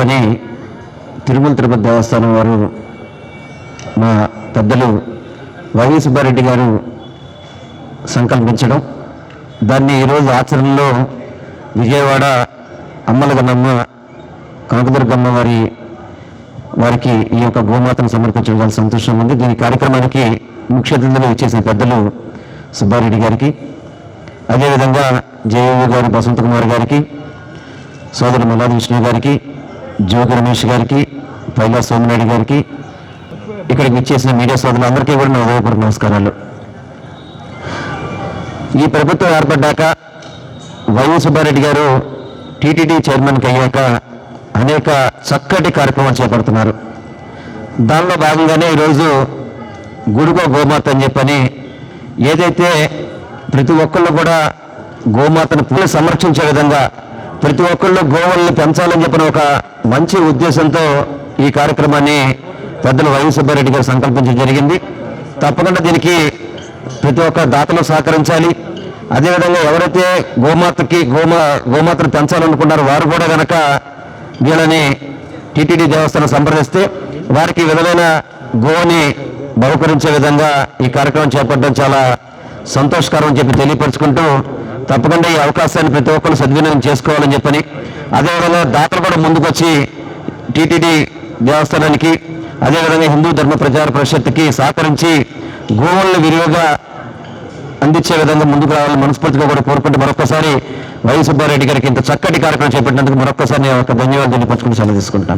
పని తిరుమల తిరుపతి దేవస్థానం వారు మా పెద్దలు వైవి సుబ్బారెడ్డి గారు సంకల్పించడం. దాన్ని ఈరోజు ఆచరణలో విజయవాడ అమ్మలగనమ్మ కనకదుర్గమ్మ వారి వారికి ఈ యొక్క గోమాతను సమర్పించడం చాలా ఉంది. దీని కార్యక్రమానికి ముఖ్య అతిథులు ఇచ్చేసిన పెద్దలు సుబ్బారెడ్డి గారికి అదేవిధంగా జేఏవి గారు బసంత కుమార్ గారికి సోదరు మల్లాది విష్ణు గారికి జోగి రమేష్ గారికి పైలా సోమినాయుడు గారికి ఇక్కడికి ఇచ్చేసిన మీడియా సోదరులందరికీ కూడా నా ఉదయపూర్వ నమస్కారాలు. ఈ ప్రభుత్వం ఏర్పడ్డాక వైవి సుబ్బారెడ్డి గారు టీటీడీ చైర్మన్కి అయ్యాక అనేక చక్కటి కార్యక్రమాలు చేపడుతున్నారు. దానిలో భాగంగానే ఈరోజు గుడుగో గోమాత అని చెప్పని ఏదైతే ప్రతి ఒక్కళ్ళు కూడా గోమాతను పూలు సంరక్షించే విధంగా ప్రతి ఒక్కళ్ళు గోవుల్ని పెంచాలని చెప్పిన ఒక మంచి ఉద్దేశంతో ఈ కార్యక్రమాన్ని పెద్దలు వైవి సుబ్బారెడ్డి గారు సంకల్పించడం జరిగింది. తప్పకుండా దీనికి ప్రతి ఒక్క దాతలు సహకరించాలి. అదేవిధంగా ఎవరైతే గోమాతకి గోమా గోమాతను పెంచాలనుకున్నారో వారు కూడా కనుక వీళ్ళని టీటీడీ దేవస్థానం సంప్రదిస్తే వారికి విధమైన గోని బహుకరించే విధంగా ఈ కార్యక్రమం చేపట్టడం చాలా సంతోషకరం అని చెప్పి తెలియపరుచుకుంటూ తప్పకుండా ఈ అవకాశాన్ని ప్రతి ఒక్కరు సద్వినియోగం చేసుకోవాలని చెప్పని అదేవిధంగా దాతలు కూడా ముందుకొచ్చి టీటీడీ దేవస్థానానికి అదేవిధంగా హిందూ ధర్మ ప్రచార పరిషత్తుకి సహకరించి గోవులను విరివిగా అందించే విధంగా ముందుకు రావాలని మనస్ఫూర్తిగా కూడా కోరుకుంటూ మరొకసారి వై సుబ్బారెడ్డి గారికి ఇంత చక్కటి కార్యక్రమం చేపట్టినందుకు మరొకసారి నేను ఒక ధన్యవాదాలు తెలియపరచుకుంటూ సెలవు తీసుకుంటాను